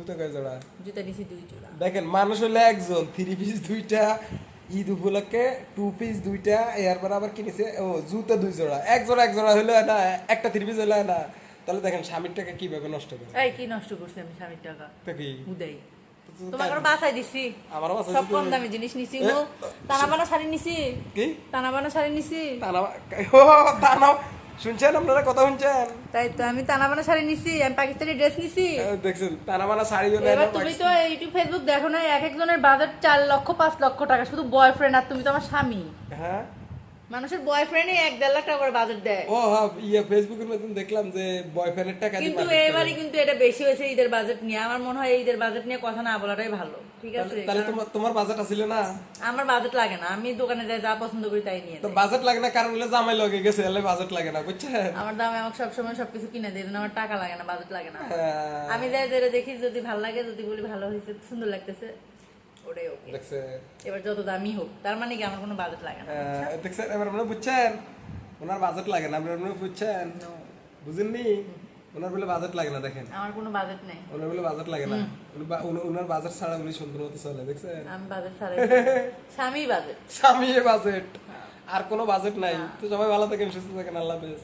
জুতো কয় জোড়া? জুতা নিছি দুই জোড়া। দেখেন মানুষ হলে একজন থ্রি পিস দুইটা ঈদ উপলক্ষে টু পিস দুইটা এরপর আবার কিনেছে ও জুতো দুই জোড়া। এক জোড়া এক জোড়া হলে না একটা থ্রি পিস হলে না। তাহলে দেখেন স্বামীর টাকা কীভাবে নষ্ট করে? এই কি নষ্ট করছি আমি স্বামীর টাকা? তো কি? উদয় তোমাকে বাসায় দিছি। আমারও বাসায় সব কম দামি জিনিস নিছি নো? টানা বানা শাড়ি নিছি। কি? টানা বানা শাড়ি নিছি। তা ও তা না শুনছেন? আপনারা কথা শুনছেন? তাই তো আমি তানাবানা শাড়ি নিছি আমি পাকিস্তানি ড্রেস নিছি। দেখছেন তানাবানা শাড়ি জন্য এবার তুমি তো ইউটিউব ফেসবুক দেখো না এক একজনের বাজার চার লক্ষ পাঁচ লক্ষ টাকা শুধু বয়ফ্রেন্ড আর তুমি তো আমার স্বামী। হ্যাঁ? মানুষের বয়ফ্রেন্ডই এক দেড় লাখ টাকা করে বাজার দেয়। ও হ্যাঁ ইয়ে ফেসবুকের দেখলাম যে বয়ফ্রেন্ডের টাকা কিন্তু এবারে কিন্তু এটা বেশি হয়েছে ঈদের বাজেট নিয়ে। আমার মনে হয় ঈদের বাজেট নিয়ে কথা না বলাটাই ভালো। ঠিক আছে? তাহলে- তাহলে তোমার তোমার বাজেট আছিল না? আমার বাজেট লাগে না। আমি দোকানে যাই যা পছন্দ করি তাই নিয়ে তো বাজেট লাগে না কারণ হলে জামাই লগে গেছে এলে বাজেট লাগে না বুঝছেন? আমার দামে আমাকে সবসময় সবকিছু কিনে দিয়ে আমার টাকা লাগে না বাজেট লাগে না। হ্যাঁ, আমি যাই যেটা দেখি যদি ভালো লাগে যদি বলি ভালো হয়েছে সুন্দর লাগতেছে। ওটাই ওকে। এবার যত দামি হোক তার মানে কি আমার কোনো বাজেট লাগে না? হ্যাঁ, দেখছেন এবার মনে বুঝছেন? ওনার বাজেট লাগে না। আপনার বুঝছেন? বুঝেননি? ওনার বলে বাজেট লাগে না দেখেন। আমার কোনো বাজেট নেই। ওনার বলে বাজেট লাগে না। ওনার বাজেট ছাড়া উনি সুন্দর মতো চলে দেখছেন? আমি বাজেট ছাড়াই স্বামী বাজেট স্বামী বাজেট আর কোনো বাজেট নাই। তো সবাই ভালো থাকেন সুস্থ থাকেন আল্লাহ হাফেজ।